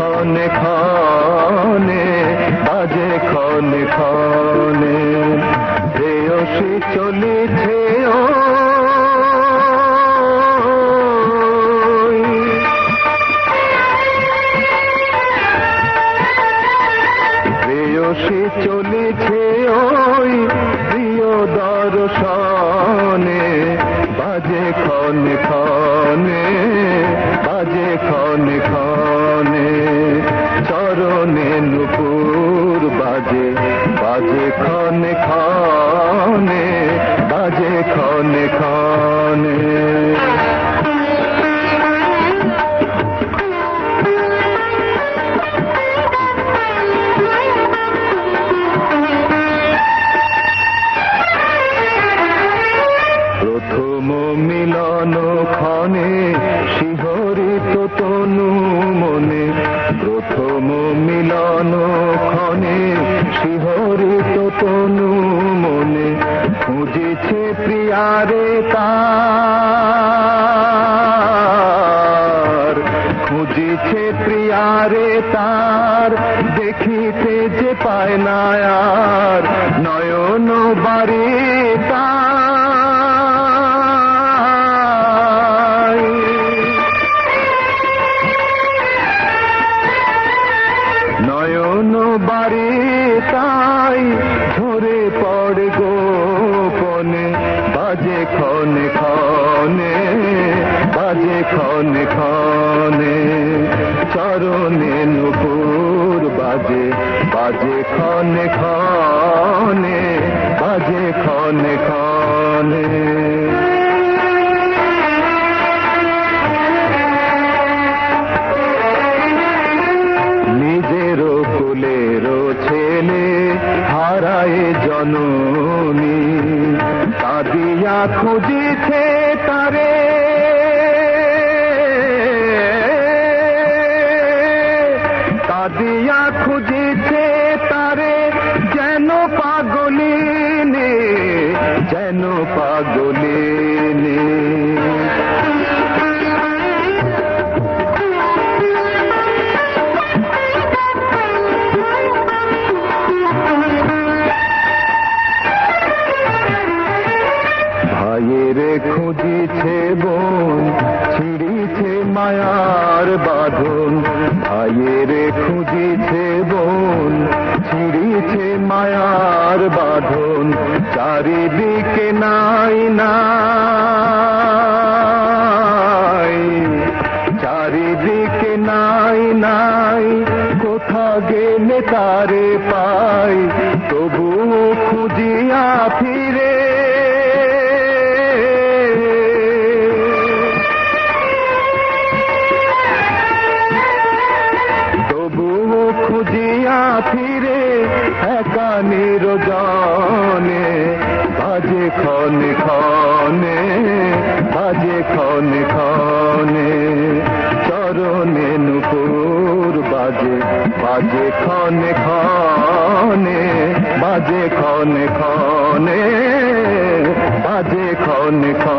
খনে খনে, বাজে খনে খনে। প্রেয়সী চলেছে প্রেয়সী চলেছে ওই প্রিয় দর্শনে। বাজে খনে খনে, বাজে খনে খনে। শিহরিত তনু মনে, প্রথম মিলন ক্ষণে শিহরিত তনু মনে, খুঁজেছে প্রিয়ারে তার। খুঁজেছে প্রিয়ারে তার, দেখিতে যে পায় না আর, নয়ন বাড়ি খনে খনে, বাজে খনে খনে, চরণে নুপুর বাজে বাজে খনে খনে, বাজে খনে খনে। নিজের কুলের ছেলে, হারায় কাঁদিয়া খুঁজিছে তারে। কাদিয়া খুঁজেছে তারে যেন পাগলিনে যেন পাগলিনে। মায়ার বাঁধন, ভাইয়ের খুঁজিছে বোন, ছিড়িছে মায়ার বাঁধন, চারিদিকে নাই নাই। চারিদিকে নাই নাই কোথা গেলে তারে পাই তবু খুঁজিয়া ফিরে নুপুর বাজে বাজে খনে খনে বাজে খনে খনে বাজে খনে খনে